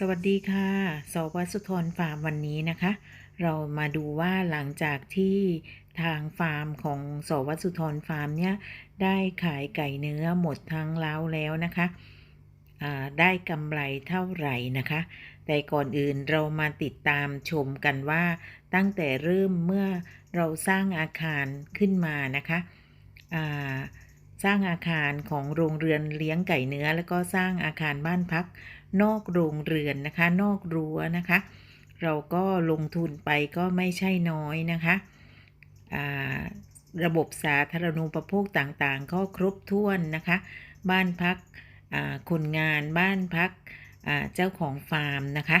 สวัสดีค่ะสวัสสุธรฟาร์มวันนี้นะคะ เรามาดูว่าหลังจากที่ทางฟาร์มของสวัสสุธรฟาร์มเนี่ยได้ขายไก่เนื้อหมดทั้งเล้าแล้วนะคะได้กำไรเท่าไหร่นะคะ แต่ก่อนอื่นเรามาติดตามชมกันว่า ตั้งแต่เริ่มเมื่อเราสร้างอาคารขึ้นมานะคะอ่า สร้างอาคารของโรงเรือนเลี้ยงไก่เนื้อ แล้วก็สร้างอาคารบ้านพัก นอกโรงเรือนนะคะ นอกรั้วนะคะ เราก็ลงทุนไปก็ไม่ใช่น้อยนะคะระบบสาธารณูปโภคต่างๆ ก็ครบถ้วนนะคะ บ้านพักคนงานบ้านพักเจ้าของฟาร์มนะคะ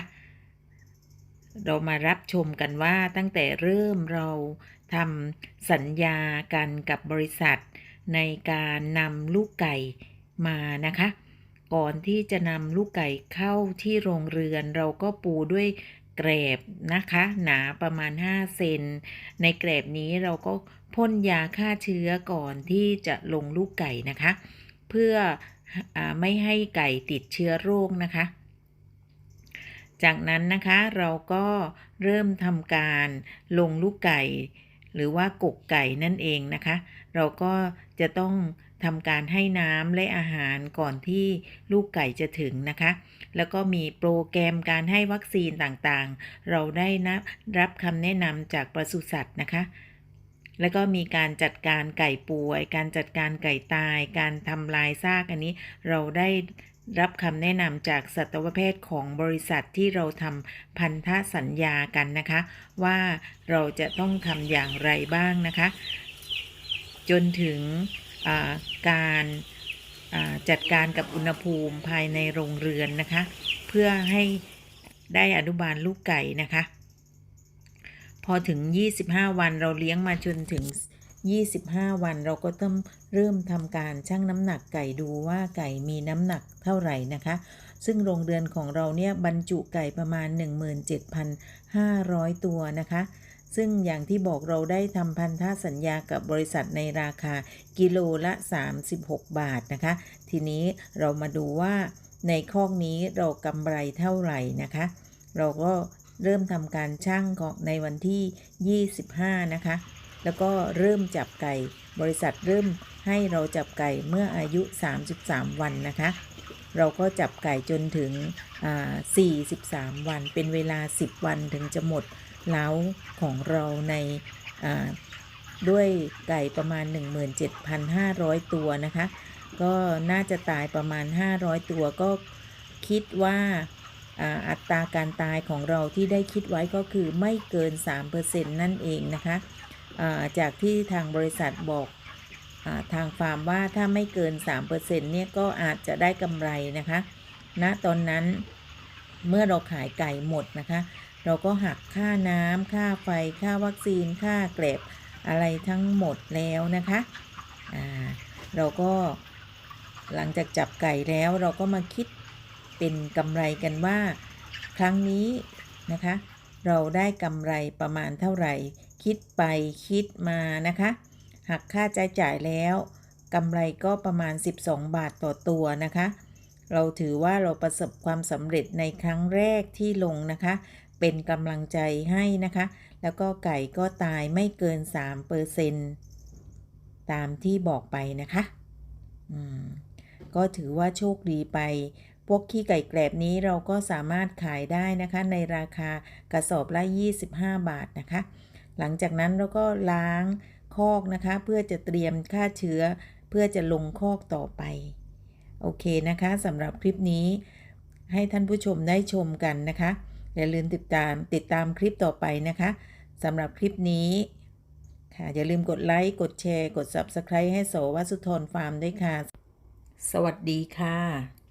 เรามารับชมกันว่าตั้งแต่เริ่มเราทำสัญญากันกับบริษัท ในการนำลูกไก่มานะคะ ก่อนที่จะนำลูกไก่เข้าที่โรงเรือน เราก็ปูด้วยแกรบนะคะ หนาประมาณ 5 เซน ในแกรบนี้เราก็พ่นยาฆ่าเชื้อก่อนที่จะลงลูกไก่นะคะ เพื่ออไม่ให้ไก่ติดเชื้อโรคนะคะ จากนั้นนะคะเราก็เริ่มทำการลงลูกไก่ หรือว่ากกไก่นั่นเองนะคะ เราก็จะต้องทำการให้น้ำและอาหารก่อนที่ลูกไก่จะถึงนะคะ แล้วก็มีโปรแกรมการให้วัคซีนต่างๆ เราได้นะรับคำแนะนำจากปศุสัตว์นะคะแล้วก็มีการจัดการไก่ป่วย การจัดการไก่ตาย การทำลายซากอันนี้เราได้ รับคำแนะนำจากสัตวแพทย์ของบริษัทที่เราทำพันธสัญญากันนะคะ ว่าเราจะต้องทำอย่างไรบ้างนะคะ จนถึงการจัดการกับอุณหภูมิภายในโรงเรือนนะคะ เพื่อให้ได้อนุบาลลูกไก่นะคะ พอถึง 25 วันเราเลี้ยงมาจนถึง 25 วันเราก็ต้องเริ่มทำการชั่งน้ำหนักไก่ดูว่าไก่มีน้ำหนักเท่าไหร่นะคะ ซึ่งโรงเรือนของเราเนี่ยบรรจุไก่ประมาณ 17,500 ตัวนะคะ ซึ่งอย่างที่บอกเราได้ทำพันธสัญญากับบริษัทในราคากิโลละ 36 บาทนะคะ ทีนี้เรามาดูว่าในคอกนี้เรากำไรเท่าไหร่นะคะ เราก็เริ่มทำการชั่งของในวันที่ 25 นะคะ แล้วก็เริ่มจับไก่ บริษัทเริ่มให้เราจับไก่เมื่ออายุ 33 วันนะคะ เราก็จับไก่จนถึงอ่า43 วัน เป็นเวลา 10 วันถึงจะหมดเล้าของเราในาด้วยไก่ประมาณ 17,500 ตัวนะคะ ก็น่าจะตายประมาณ 500 ตัวก็คิดว่าอัตราการตายของเราที่ได้คิดไว้ก็คือไม่เกิน 3%นั่นเองนะคะ จากที่ทางบริษัทบอกอทางฟาร์มว่าถ้าไม่เกิน 3%เนี่ยก็อาจจะได้กำไรนะคะณนะตอนนั้นเมื่อเราขายไก่หมดนะคะ เราก็หักค่าน้ำค่าไฟ ค่าวัคซีน ค่าแกล็บอะไรทั้งหมดแล้วนะคะเราก็หลังจากจับไก่แล้วเราก็มาคิดเป็นกำไรกันว่า ครั้งนี้นะคะ เราได้กำไรประมาณเท่าไหร่ คิดไปคิดมานะคะ หักค่าใช้จ่ายแล้วกำไรก็ประมาณ 12 บาทต่อตัวนะคะ เราถือว่าเราประสบความสำเร็จในครั้งแรกที่ลงนะคะ เป็นกำลังใจให้นะคะ แล้วก็ไก่ก็ตายไม่เกิน3เปอร์เซนตามที่บอกไปนะคะอืมก็ถือว่าโชคดีไป พวกขี้ไก่แกลบนี้เราก็สามารถขายได้นะคะ ในราคากระสอบละ 25 บาทนะคะ หลังจากนั้นเราก็ล้างคอกนะคะ เพื่อจะเตรียมฆ่าเชื้อ เพื่อจะลงคอกต่อไป โอเคนะคะสำหรับคลิปนี้ ให้ท่านผู้ชมได้ชมกันนะคะ อย่าลืมติดตามติดตามคลิปต่อไปนะคะสำหรับคลิปนี้ค่ะอย่าลืมกดไลค์ กดแชร์ กด Subscribe ให้โสวัสุธรฟาร์มด้วยค่ะ สวัสดีค่ะ